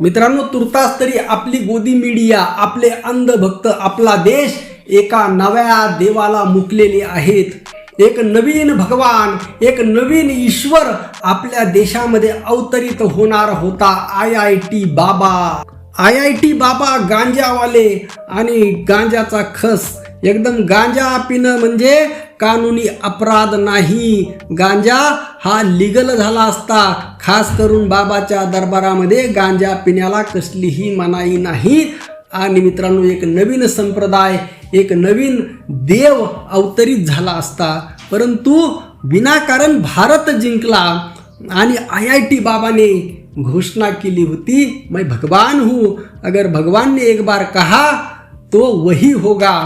मित्रांनो तुर्तास तरी आपली गोदी मीडिया आपले अंधभक्त आपला देश एका नव्या देवाला मुकलेले आहेत. एक नवीन भगवान एक नवीन ईश्वर आपल्या देशामध्ये अवतरित होणार होता आय आय टी बाबा. आय आय टी बाबा गांजावाले आणि गांजाचा खस. एकदम गांजा पिणं म्हणजे कानुनी अपराध नाही. गांजा हा लिगल झाला असता खास करून बाबाच्या दरबारामध्ये गांजा पिण्याला कसलीही मनाई नाही. आणि मित्रांनो एक नवीन संप्रदाय एक नवीन देव अवतरित झाला असता. परंतु विनाकारण भारत जिंकला आणि आय आय टी बाबाने घोषणा केली होती मैं भगवान हूँ अगर भगवान ने एक बार कहा तो वही होगा.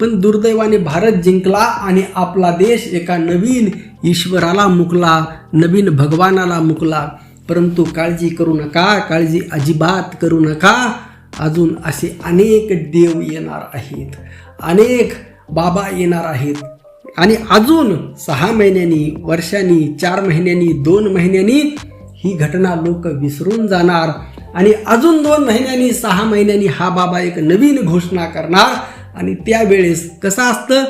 पण दुर्दैवाने भारत जिंकला आणि आपला देश एका नवीन ईश्वराला मुकला नवीन भगवानाला मुकला. परंतु काळजी करू नका काळजी अजिबात करू नका. अजून असे अनेक देव येणार आहेत अनेक बाबा येणार आहेत. आणि अजून सहा महिन्यांनी वर्षांनी चार महिन्यांनी दोन महिन्यांनी ही घटना लोक विसरून जाणार. आणि अजून दोन महिन्यांनी सहा महिन्यांनी हा बाबा एक नवीन घोषणा करणार. आणि त्यावेळेस कसं असतं?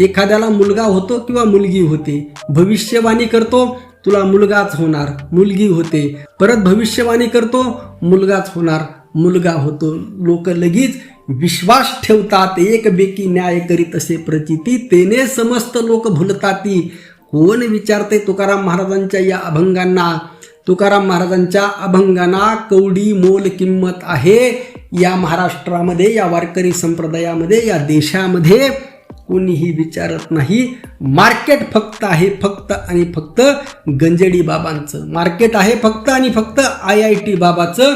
एखाद्याला मुलगा होतो किंवा मुलगी होते. भविष्यवाणी करतो तुला मुलगाच होणार मुलगी होते. परत भविष्यवाणी करतो मुलगाच होणार मुलगा होतो. लोक लगेच विश्वास ठेवतात एक बेकी न्याय करीत असे प्रचिती. तेने समस्त लोक भुलताती. कोण विचारते तुकाराम महाराजांच्या या अभंगांना? तुकाराम महाराजांच्या अभंगांना कवडी मोल किंमत आहे. या महाराष्ट्रामध्ये या वारकरी संप्रदायामध्ये या देशामध्ये कोणीही विचारत नाही. मार्केट फक्त आहे फक्त आणि फक्त गंजेडी बाबांचं. मार्केट आहे फक्त आणि फक्त आय आय टी बाबाचं.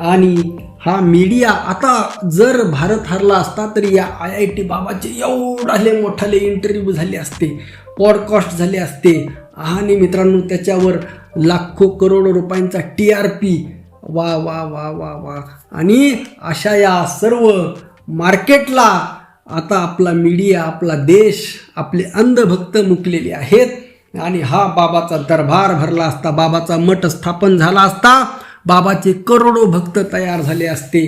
आणि हा मीडिया आता जर भारत हरला असता तरी या आय आय टी बाबाचे एवढाले मोठाले इंटरव्ह्यू झाले असते पॉडकास्ट झाले असते. आणि मित्रांनो त्याच्यावर लाखो करोडो रुपयांचा टी आर पी वा वा वा वा वा. आणि अशा या सर्व मार्केटला आता आपला मीडिया आपला देश आपले अंधभक्त मुकलेले आहेत. आणि हा बाबाचा दरबार भरला असता बाबाचा मठ स्थापन झाला असता बाबाचे करोडो भक्त तयार झाले असते.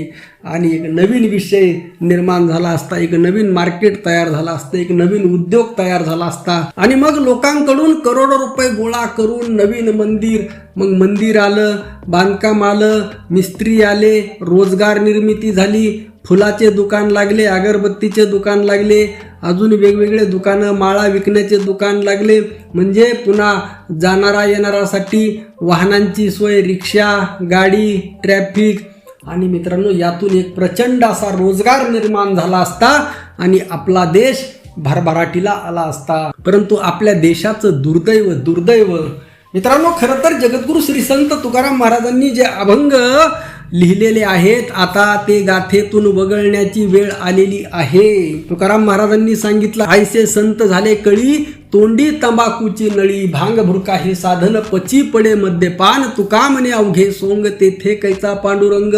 आणि एक नवीन विषय निर्माण झाला असता एक नवीन मार्केट तयार झाला असतं एक नवीन उद्योग तयार झाला असता. आणि मग लोकांकडून करोडो रुपये गोळा करून नवीन मंदिर मग मंदिर आलं बांधकाम आलं मिस्त्री आले रोजगार निर्मिती झाली फुलाचे दुकान लागले अगरबत्तीचे दुकान लागले अजून वेगवेगळे दुकानं माळा विकण्याचे दुकान लागले. म्हणजे पुन्हा जाणारा येणारासाठी वाहनांची सोय रिक्षा गाडी ट्रॅफिक आणि मित्रांनो यातून एक प्रचंड असा रोजगार निर्माण झाला असता आणि आपला देश भरभराटीला आला असता. परंतु आपल्या देशाचं दुर्दैव दुर्दैव. मित्रांनो खरं तर जगद्गुरु श्री संत तुकाराम महाराजांनी जे अभंग लिहिलेले आहेत. आता ते गाथेतून वगळण्याची वेळ आलेली आहे. तुकाराम महाराजांनी सांगितलं आयसे संत झाले कळी तोंडी तंबाखूची नळी भांग भुरका हे साधन पची पडे मद्यपान तुका म्हणे अवघे सोंग तेथे कैचा पांडुरंग.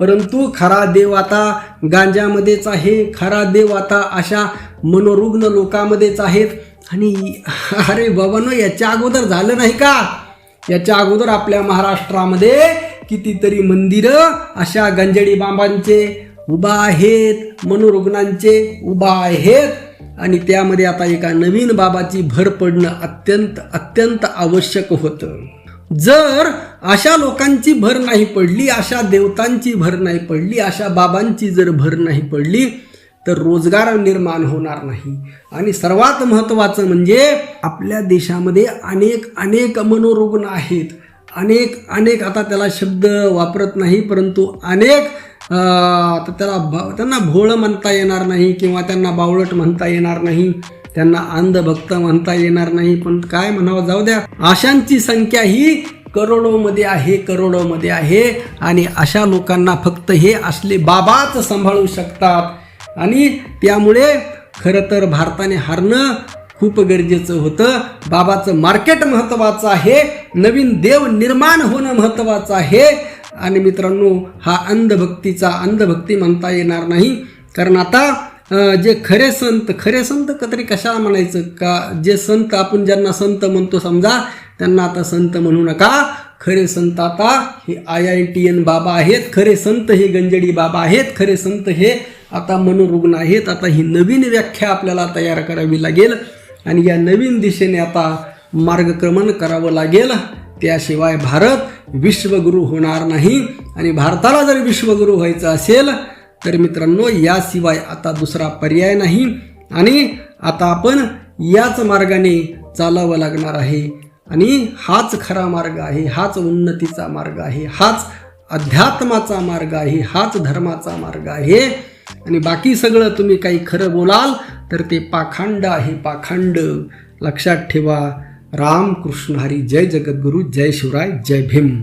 परंतु खरा देव आता गांजामध्येच आहे. खरा देव आता अशा मनोरुग्ण लोकांमध्येच आहेत. आणि अरे बाबांनो याच्या अगोदर झालं नाही का? याच्या अगोदर आपल्या महाराष्ट्रामध्ये कितीतरी मंदिरं अशा गंजडी बाबांचे उभा आहेत मनोरुग्णांचे उभा आहेत. आणि त्यामध्ये आता एका नवीन बाबाची भर पडणं अत्यंत अत्यंत आवश्यक होतं. जर अशा लोकांची भर नाही पडली अशा देवतांची भर नाही पडली अशा बाबांची जर भर नाही पडली तर रोजगार निर्माण होणार नाही. आणि सर्वात महत्त्वाचं म्हणजे आपल्या देशामध्ये अनेक अनेक मनोरुग्ण आहेत. अनेक अनेक आता त्याला शब्द वापरत नाही परंतु अनेक आता त्याला त्यांना भोळं म्हणता येणार नाही किंवा त्यांना बावळट म्हणता येणार नाही त्यांना अंधभक्त म्हणता येणार नाही. पण काय म्हणावं जाऊ द्या. आशांची संख्या ही करोडोमध्ये आहे करोडोमध्ये आहे. आणि अशा लोकांना फक्त हे असले बाबाच सांभाळू शकतात. आणि त्यामुळे खरं तर भारताने हारणं खूप गरजेचं होतं. बाबाचं मार्केट महत्त्वाचं आहे. नवीन देव निर्माण होणं महत्त्वाचं आहे. आणि मित्रांनो हा अंधभक्तीचा अंधभक्ती म्हणता येणार नाही. कारण आता जे खरे संत खरे संत तरी कशाला म्हणायचं? का जे संत आपण ज्यांना संत म्हणतो समजा त्यांना आता संत म्हणू नका. खरे संत आता हे आय आय टी एन बाबा आहेत. खरे संत हे गंजडी बाबा आहेत. खरे संत हे आता मनोरुग्ण आहेत. आता ही नवीन व्याख्या आपल्याला तयार करावी लागेल. आणि या नवीन दिशेने आता मार्गक्रमण करावं लागेल. त्याशिवाय भारत विश्वगुरू होणार नाही. आणि भारताला जर विश्वगुरू व्हायचं असेल तर मित्रांनो याशिवाय आता दुसरा पर्याय नाही. आणि आता आपण याच मार्गाने चालावं लागणार आहे. आणि हाच खरा मार्ग आहे हाच उन्नतीचा मार्ग आहे हाच अध्यात्माचा मार्ग आहे हाच धर्माचा मार्ग आहे. आणि बाकी सगळं तुम्ही काही खरं बोलाल तर ते पाखंड आहे पाखंड. लक्षात ठेवा राम कृष्ण हरी जय जगद्गुरु जय शिवराय जय भीम.